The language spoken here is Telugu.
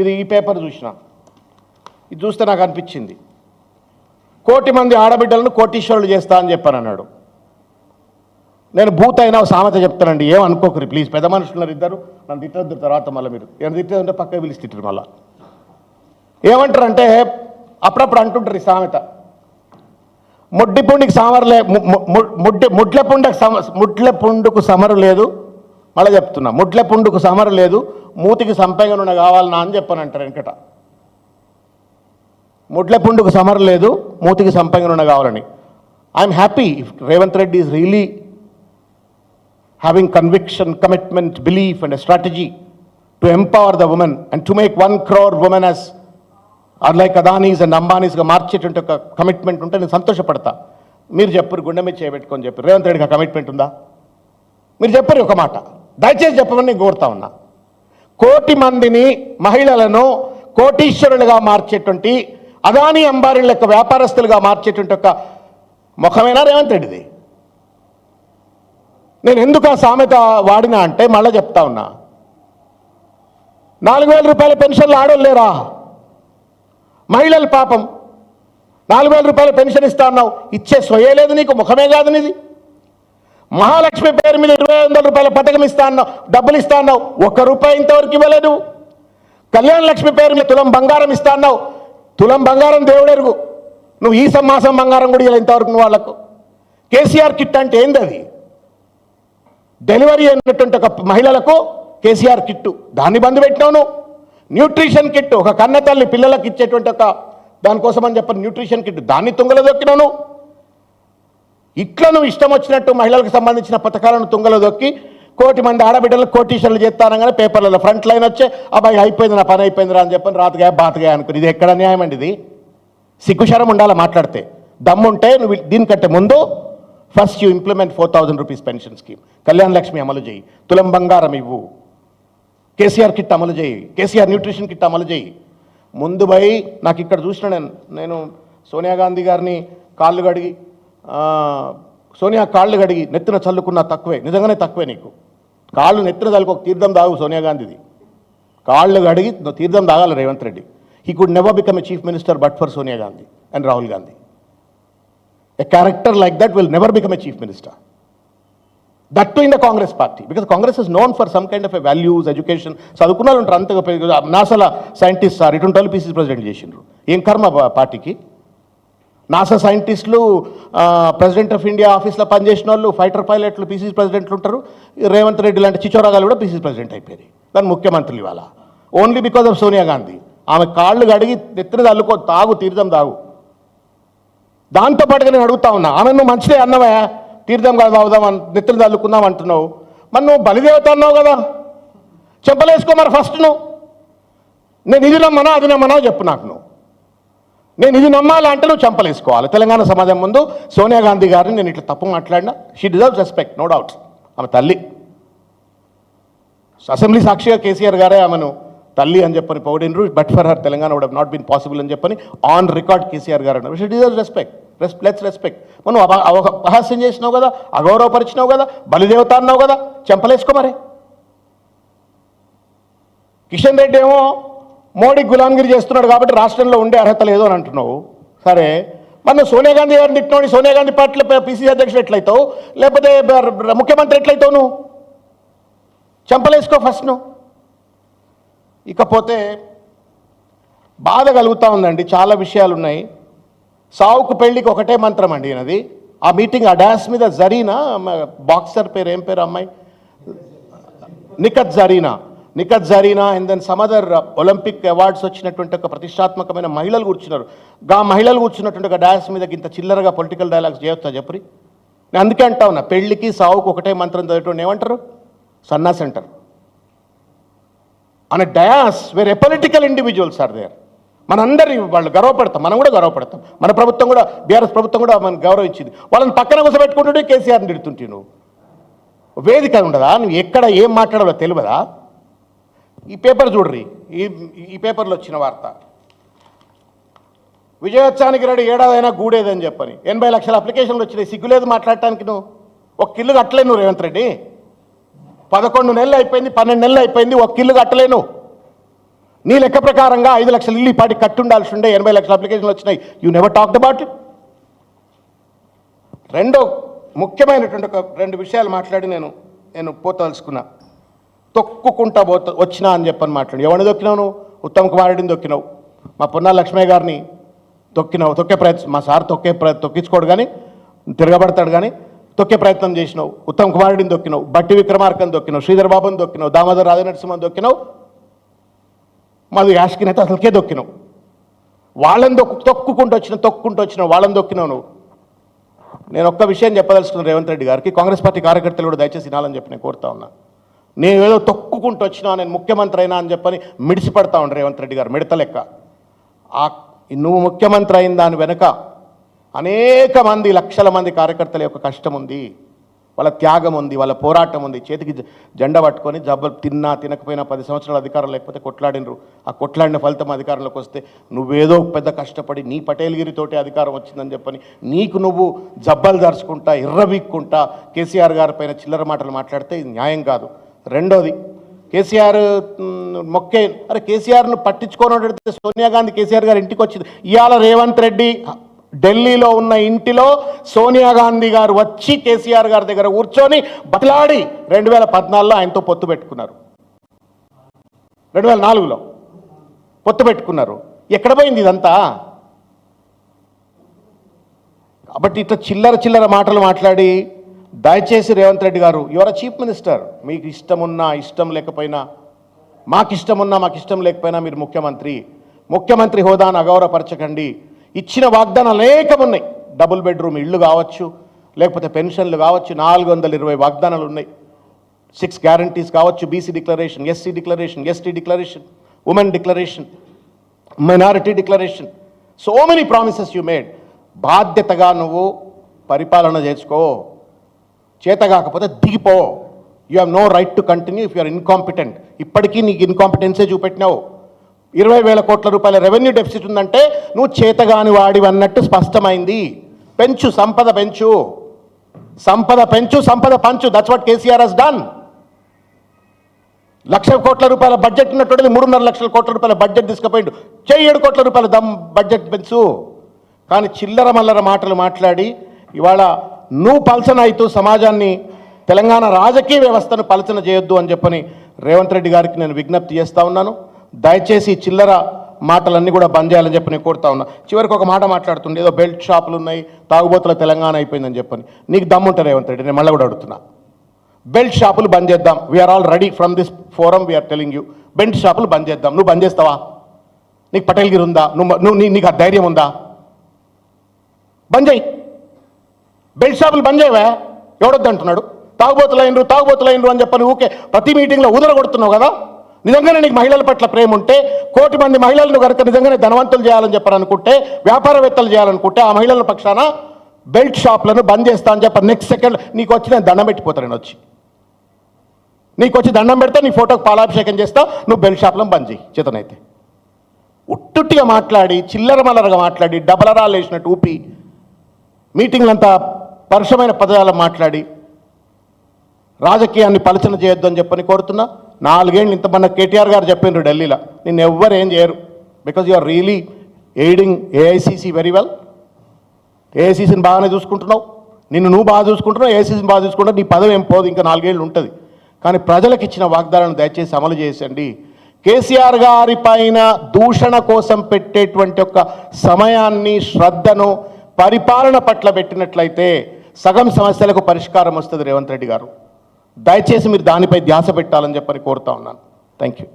ఇది ఈ పేపర్ చూసిన. ఇది చూస్తే నాకు అనిపించింది. కోటి మంది ఆడబిడ్డలను కోటీశ్వరులు చేస్తా అని చెప్పాను అన్నాడు నేను భూత అయినా సామెత చెప్తానండి ఏమనుకోకరు అనుకోకరి ప్లీజ్ పెద్ద మనుషులు ఇద్దరు. నన్ను తిట్టద్దు తర్వాత మళ్ళీ మీరు. నేను తిట్టేదంటే పక్క పిలిచి తిట్టరు మళ్ళీ. ఏమంటారంటే అప్పుడప్పుడు అంటుంటారు ఈ సామెత. ముడ్డి పుండికి సమరలే ముడ్డి ముడ్ల పుండకు సమ ముడ్ల పుండుకు సమరు లేదు. మళ్ళీ చెప్తున్నా ముడ్ల పుండుకు సమరు లేదు. మూతికి సంపంగా నుండి కావాలన్నా అని చెప్పానంటారు వెనకట ముడ్ల పుండుకు సమరు లేదు మూతికి సంపంగా నుండి కావాలని. I'm happy if Revanth Reddy is really having conviction, commitment, belief, and a strategy to empower the and and to make one crore women as are like Adanis and అంబానీస్గా మార్చేటువంటి ఒక కమిట్మెంట్ ఉంటే నేను సంతోషపడతా. మీరు చెప్పరు గుండె మీద చేయబెట్టుకొని చెప్పారు. రేవంత్ రెడ్డికి ఆ కమిట్మెంట్ ఉందా? మీరు చెప్పరు ఒక మాట. దయచేసి చెప్పమని నేను కోరుతా ఉన్నా. కోటి మందిని మహిళలను కోటీశ్వరులుగా మార్చేటువంటి అదానీ అంబారీల యొక్క వ్యాపారస్తులుగా మార్చేటువంటి ఒక ముఖమేనా రేవంత్ రెడ్డిది? నేను ఎందుకు ఆ సామెత వాడినా అంటే మళ్ళీ చెప్తా ఉన్నా. నాలుగు వేల రూపాయల పెన్షన్లు ఆడోళ్ళేరా మహిళలు పాపం. నాలుగు వేల రూపాయల పెన్షన్ ఇస్తా అన్నావు. ఇచ్చే స్వయే లేదు నీకు ముఖమే కాదు నీది. మహాలక్ష్మి పేరు మీద ఇరవై వందల రూపాయల పథకం ఇస్తా అన్నావు డబ్బులు ఇస్తా అన్నావు ఒక్క రూపాయి ఇంతవరకు ఇవ్వలేదు. కళ్యాణ లక్ష్మి పేరు మీద తులం బంగారం ఇస్తా అన్నావు తులం బంగారం దేవుడెరుగు నువ్వు ఈ సమాసం బంగారం కూడా ఇవ్వలేదు ఇంతవరకు నువ్వు వాళ్ళకు. కేసీఆర్ కిట్ అంటే ఏంది అది? డెలివరీ అయినటువంటి ఒక మహిళలకు కేసీఆర్ కిట్టు. దాన్ని బంద్ పెట్టినావు నువ్వు. న్యూట్రిషన్ కిట్ ఒక కన్న తల్లి పిల్లలకు ఇచ్చేటువంటి ఒక దానికోసం అని చెప్పని న్యూట్రిషన్ కిట్ దాన్ని తుంగలదొక్కినావు నువ్వు. ఇట్లా నువ్వు ఇష్టం వచ్చినట్టు మహిళలకు సంబంధించిన పథకాలను తుంగలో దొక్కి కోటి మంది ఆడబిడ్డలు కోటీశ్వరులు చేస్తానగానే పేపర్లలో ఫ్రంట్ లైన్ వచ్చే అబ్బాయి అయిపోయింది నా పని అయిపోయిందిరా అని చెప్పని రాతగా బాతగా అనుకుని ఇది ఎక్కడ న్యాయం అండి ఇది? సిగ్గుశరం ఉండాలి మాట్లాడితే. దమ్ముంటే నువ్వు దీనికంటే ముందు first you implement four thousand rupees pension scheme. Kalyana Lakshmi అమలు చేయి. తులం బంగారం ఇవ్వు. కేసీఆర్ కిట్ అమలు చేయి. కేసీఆర్ న్యూట్రిషన్ కిట్ అమలు చేయి. ముందు పోయి నాకు ఇక్కడ చూసిన నేను నేను సోనియా గాంధీ గారిని కాళ్ళు కడిగి సోనియా కాళ్ళు కడిగి నెత్తిన చల్లుకున్నా తక్కువే. నిజంగానే తక్కువే నీకు. కాళ్ళు నెత్తిన చల్లుకు ఒక తీర్థం దాగు సోనియా గాంధీది. కాళ్ళు కడిగి తీర్థం దాగాలి Revanth Reddy. He could never become a chief minister but for Sonia Gandhi and Rahul Gandhi a character like that will never become a chief minister that too in the Congress party because Congress is known for some kind of a values education చదువుకున్న వాళ్ళు ఉంటారు అంతగా నాసల సైంటిస్ట్ సార్ ఇటువంటి వాళ్ళు పీసీసీ ప్రెసిడెంట్ చేసిండ్రు. ఏం కర్మ పార్టీకి? నాసా సైంటిస్టులు ప్రెసిడెంట్ ఆఫ్ ఇండియా ఆఫీస్లో పనిచేసిన వాళ్ళు ఫైటర్ పైలట్లు పీసీసీ ప్రెసిడెంట్లు ఉంటారు. రేవంత్ రెడ్డి లాంటి చిచోరాగాలు కూడా పీసీసీ ప్రెసిడెంట్ అయిపోయారు. దాని ముఖ్యమంత్రులు ఇవాళ. Only because of Sonia Gandhi ఆమె కాళ్ళు కడిగి నెత్తిన తల్లుకో తాగు తీర్థం తాగు. దాంతో పాటుగా నేను అడుగుతా ఉన్నా ఆమె నువ్వు మంచిదే అన్నవా తీర్థం కాదు అవుదాం అన్- నెత్తులు తల్లుకుందాం అంటున్నావు. మరి నువ్వు బలిదేవత అన్నావు కదా. చెప్పలేసుకో మరి ఫస్ట్ నువ్వు నేను ఇది నమ్మనా అది నమ్మనా చెప్పు నాకు నువ్వు. నేను ఇది నమ్మాలంటే నువ్వు చంపలేసుకోవాలి. తెలంగాణ సమాజం ముందు సోనియా గాంధీ గారిని నేను ఇట్లా తప్పు మాట్లాడినా she deserves respect no doubt ఆమె తల్లి. అసెంబ్లీ సాక్షిగా కేసీఆర్ గారే ఆమెను తల్లి అని చెప్పని పొగిడినరు. But for her Telangana would not been possible అని చెప్పని ఆన్ రికార్డ్ కేసీఆర్ గారు అన్నారు. షీ డిజర్వ్స్ రెస్పెక్ట్ రెస్ లెట్స్ రెస్పెక్ట్ మనం అపహాస్యం చేసినావు కదా అగౌరవపరిచినావు కదా బలిదేవత అన్నావు కదా చెంపలేసుకో మరి. కిషన్ రెడ్డి ఏమో మోడీ గులాంగిరి చేస్తున్నాడు కాబట్టి రాష్ట్రంలో ఉండే అర్హత లేదు అని అంటున్నావు. సరే. మన సోనియా గాంధీ గారిని తిట్టినోడి సోనియా గాంధీ పార్టీలో పీసీ అధ్యక్షుడు ఎట్లయితావు? లేకపోతే ముఖ్యమంత్రి ఎట్లయితావు నువ్వు? చెంపలేసుకో ఫస్ట్ నువ్వు. ఇకపోతే బాధ కలుగుతూ ఉందండి. చాలా విషయాలు ఉన్నాయి. సావుకు పెళ్ళికి ఒకటే మంత్రం అండి ఈయనది. ఆ మీటింగ్ ఆ డాన్స్ మీద జరీనా? బాక్సర్ పేరు ఏం పేరు అమ్మాయి? Nikhat Zareen? Nikhat Zareen and then some other Olympic awards వచ్చినటువంటి ఒక ప్రతిష్టాత్మకమైన మహిళలు కూర్చున్నారు. ఆ మహిళలు కూర్చున్నటువంటి ఒక డాన్స్ మీద ఇంత చిల్లరగా పొలిటికల్ డైలాగ్స్ చేయొచ్చా చెప్పరి నేను అందుకే అంటా ఉన్నా పెళ్ళికి సావుకు ఒకటే మంత్రం చదివేటువంటి ఏమంటారు? సన్నా సెంటర్. అనే డయాస్ వేరే పొలిటికల్ ఇండివిజువల్స్ ఆర్ దేర్ మనందరి వాళ్ళు గర్వపడతాం మనం కూడా గర్వపడతాం. మన ప్రభుత్వం కూడా బీఆర్ఎస్ ప్రభుత్వం కూడా మనం గౌరవించింది. వాళ్ళని పక్కన కూర్చోబెట్టుకుంటుంటే కేసీఆర్ని తిడుతుంటే నువ్వు. వేదిక ఉండదా? నువ్వు ఎక్కడ ఏం మాట్లాడాలో తెలియదా? ఈ పేపర్ చూడ్రి. ఈ ఈ పేపర్లో వచ్చిన వార్త. విజయోత్సవానికి రెడీ ఏడాదైనా గూడేదని చెప్పని. ఎనభై లక్షల అప్లికేషన్లు వచ్చినాయి. సిగ్గులేదు మాట్లాడటానికి నువ్వు. ఒక కిల్లు కట్టలేను నువ్వు రేవంత్ రెడ్డి. పదకొండు నెలలు అయిపోయింది పన్నెండు నెలలు అయిపోయింది ఒక కిల్లు కట్టలేను నీ లెక్క ప్రకారంగా ఐదు లక్షలు ఇల్లు ఈ పాటి కట్టుండాల్సి ఉండే ఎనభై లక్షల అప్లికేషన్లు వచ్చినాయి. You never talked about it రెండో ముఖ్యమైనటువంటి ఒక రెండు విషయాలు మాట్లాడి నేను నేను పోతలుచుకున్నా తొక్కుకుంటా పోత వచ్చినా అని చెప్పని మాట్లాడి. ఎవరిని దొక్కినావు నువ్వు? ఉత్తమ్ కుమార్ రెడ్డిని దొక్కినావు మా పొన్నా లక్ష్మయ్య గారిని తొక్కినావు. తొక్కే ప్రయత్నం మా సార్ తొక్కే ప్ర తొక్కించుకోడు కానీ తిరగబడతాడు కానీ తొక్కే ప్రయత్నం చేసినావు. ఉత్తమ్ కుమార్ రెడ్డిని దొక్కినావు బట్టి విక్రమార్కని దొక్కినావు శ్రీధర్ బాబుని దొక్కినావు దామోదర్ రాజనరసింహని దొక్కినావు మాది యాష్కి అయితే అసలుకే దొక్కినావు వాళ్ళని దొక్కు తొక్కుకుంటూ వచ్చిన తొక్కుంటూ వచ్చినావు వాళ్ళని దొక్కినావు నువ్వు. నేను ఒక్క విషయం చెప్పదలుచుకున్నాను రేవంత్ రెడ్డి గారికి. కాంగ్రెస్ పార్టీ కార్యకర్తలు కూడా దయచేసి వినాలని చెప్పి నేను కోరుతా ఉన్నాను నేను ఏదో తొక్కుకుంటూ వచ్చినా నేను ముఖ్యమంత్రి అయినా అని చెప్పని మిడిసిపడతా ఉండు రేవంత్ రెడ్డి గారు మిడత లెక్క ఆ నువ్వు ముఖ్యమంత్రి అయిన దాని వెనుక అనేక మంది లక్షల మంది కార్యకర్తల యొక్క కష్టం ఉంది వాళ్ళ త్యాగం ఉంది వాళ్ళ పోరాటం ఉంది చేతికి జెండా పట్టుకొని జబ్బలు తిన్నా తినకపోయినా పది సంవత్సరాలు అధికారం లేకపోతే కొట్లాడినరు. ఆ కొట్లాడిన ఫలితం అధికారంలోకి వస్తే నువ్వేదో పెద్ద కష్టపడి నీ పటేల్గిరితోటి అధికారం వచ్చిందని చెప్పని నీకు నువ్వు జబ్బలు దరుచుకుంటా ఎర్రబీక్కుంటా కేసీఆర్ గారి పైన చిల్లర మాటలు మాట్లాడితే ఇది న్యాయం కాదు. రెండోది కేసీఆర్ మొక్కే అరే కేసీఆర్ను పట్టించుకోనట్టు సోనియా గాంధీ కేసీఆర్ గారు ఇంటికి వచ్చింది. ఇవాళ రేవంత్ రెడ్డి ఢిల్లీలో ఉన్న ఇంటిలో సోనియా గాంధీ గారు వచ్చి కేసీఆర్ గారి దగ్గర కూర్చొని బతలాడి రెండు వేల పద్నాలుగులో ఆయనతో పొత్తు పెట్టుకున్నారు. రెండు వేల నాలుగులో పొత్తు పెట్టుకున్నారు. ఎక్కడ పోయింది ఇదంతా? కాబట్టి ఇట్లా చిల్లర చిల్లర మాటలు మాట్లాడి దయచేసి రేవంత్ రెడ్డి గారు యువర్ చీఫ్ మినిస్టర్ మీకు ఇష్టం ఉన్నా ఇష్టం లేకపోయినా మాకు ఇష్టం ఉన్నా మాకు ఇష్టం లేకపోయినా మీరు ముఖ్యమంత్రి. ముఖ్యమంత్రి హోదాను అగౌరవపరచకండి. ఇచ్చిన వాగ్దానాలు అనేకమున్నాయి. డబుల్ బెడ్రూమ్ ఇళ్ళు కావచ్చు లేకపోతే పెన్షన్లు కావచ్చు నాలుగు వందల ఇరవై వాగ్దానాలు ఉన్నాయి. సిక్స్ గ్యారంటీస్ కావచ్చు BC declaration SC declaration ST declaration women declaration minority declaration. So many promises you made బాధ్యతగా నువ్వు పరిపాలన చేసుకో. చేత కాకపోతే దిగిపో you have no right to continue if you're incompetent ఇప్పటికీ నీకు ఇన్కాంపిటెన్సే చూపెట్టినావు. ఇరవై వేల కోట్ల రూపాయల రెవెన్యూ డెఫిసిట్ ఉందంటే నువ్వు చేతగాని వాడివి అన్నట్టు స్పష్టమైంది. పెంచు సంపద పెంచు. సంపద పెంచు సంపద పంచు. That's what KCR has done lakh కోట్ల రూపాయల బడ్జెట్ ఉన్నటువంటి మూడున్నర లక్షల కోట్ల రూపాయల బడ్జెట్ తీసుకుపోయిండు. చెయ్యి ఏడు కోట్ల రూపాయల దమ్ బడ్జెట్ పెంచు. కానీ చిల్లర మల్లర మాటలు మాట్లాడి ఇవాళ నువ్వు పలచన అవుతూ సమాజాన్ని తెలంగాణ రాజకీయ వ్యవస్థను పలచన చేయొద్దు అని చెప్పని రేవంత్ రెడ్డి గారికి నేను విజ్ఞప్తి చేస్తా ఉన్నాను. దయచేసి చిల్లర మాటలన్నీ కూడా బంద్ చేయాలని చెప్పి నేను కోరుతా ఉన్నా. చివరికి ఒక మాట మాట్లాడుతుండే ఏదో బెల్ట్ షాపులు ఉన్నాయి తాగుబోతుల తెలంగాణ అయిపోయిందని చెప్పని. నీకు దమ్ముంటే రేవంత్ రెడ్డి నేను మళ్ళీ కూడా అడుగుతున్నా. బెల్ట్ షాపులు బంద్ చేద్దాం. We're all ready from this forum we're telling you belt షాపులు బంద్ చేద్దాం. నువ్వు బంద్ చేస్తావా? నీకు పటేల్గిరి ఉందా? నువ్వు నువ్వు నీ- నీకు ఆ ధైర్యం ఉందా? బంద్ చేయి. బెల్ట్ షాపులు బంద్ చేయవా? ఎవడొద్దు అంటున్నాడు? తాగుబోతులైనరు తాగుబోతులైనరు అని చెప్పని ఊకే ప్రతి మీటింగ్లో ఉదరగొడుతున్నావు కదా? నిజంగానే నీకు మహిళల పట్ల ప్రేమ ఉంటే కోటి మంది మహిళలను కనుక నిజంగానే ధనవంతులు చేయాలని చెప్పని అనుకుంటే వ్యాపారవేత్తలు చేయాలనుకుంటే ఆ మహిళల పక్షాన బెల్ట్ షాప్లను బంద్ చేస్తా అని చెప్పి నెక్స్ట్ సెకండ్ నీకు వచ్చి నేను దండం పెట్టిపోతాను నేను వచ్చి. నీకు వచ్చి దండం పెడితే నీ ఫోటోకి పాలాభిషేకం చేస్తా నువ్వు బెల్ట్ షాప్లను బంద్ చేయి చేతనైతే. ఉట్టుట్టిగా మాట్లాడి చిల్లర మల్లరగా మాట్లాడి డబలరాలు వేసినట్టు ఊపి మీటింగ్లంతా పరుషమైన పదజాలం మాట్లాడి రాజకీయాన్ని పలచన చేయొద్దు అని చెప్పని కోరుతున్నా. నాలుగేళ్ళు ఇంత మన కేటీఆర్ గారు చెప్పిండ్రు ఢిల్లీలో. నిన్ను ఎవ్వరు ఏం చేయరు. Because you are really aiding AICC very well ఏఐసిసిని బాగానే చూసుకుంటున్నావు. నిన్ను నువ్వు బాగా చూసుకుంటున్నావు ఏఐసిసిని బాగా చూసుకుంటావు నీ పదవి ఏం పోదు ఇంకా నాలుగేళ్ళు ఉంటుంది. కానీ ప్రజలకు ఇచ్చిన వాగ్దానాన్ని దయచేసి అమలు చేసండి కేసీఆర్ గారి పైన దూషణ కోసం పెట్టేటువంటి ఒక సమయాన్ని శ్రద్ధను పరిపాలన పట్ల పెట్టినట్లయితే సగం సమస్యలకు పరిష్కారం వస్తుంది రేవంత్ రెడ్డి గారు. దయచేసి మీరు దానిపై ధ్యాస పెట్టాలని చెప్పని కోరుతా ఉన్నాను. Thank you